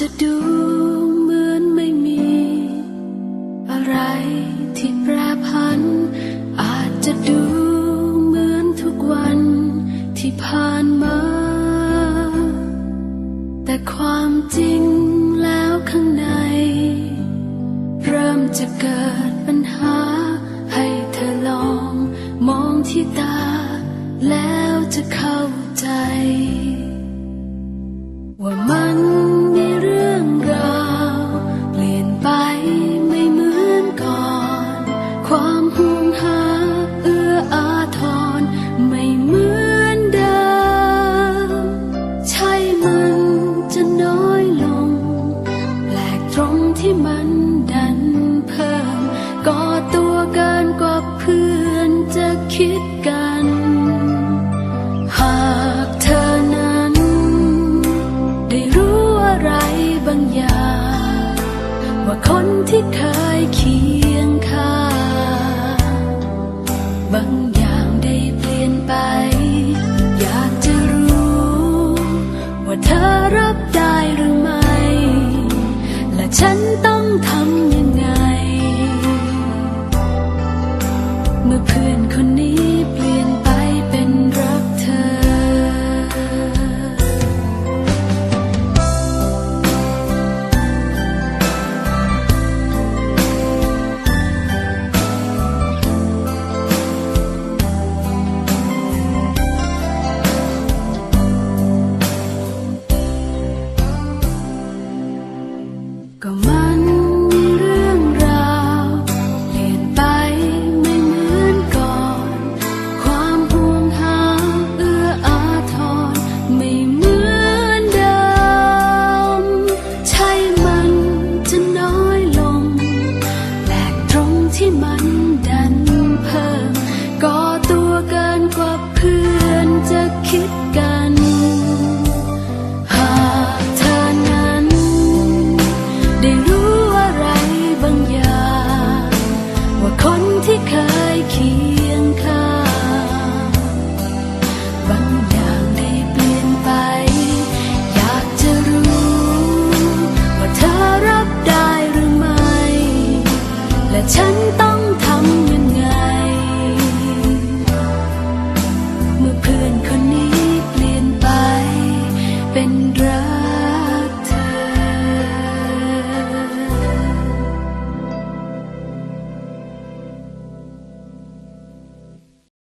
จะดูเหมือนไม่มี อะไรที่แปรผัน อาจจะดูเหมือนทุกวันที่ผ่านมา แต่ความจริงแล้วข้างใน เริ่มจะเกิดปัญหา ให้เธอลอง มองที่ตา แล้วจะเข้าใจ ว่าคนที่เคยเคียงข้างบางอย่างได้เปลี่ยนไป อยากจะรู้ ว่าเธอรับได้หรือไม่ และฉันต้องทำ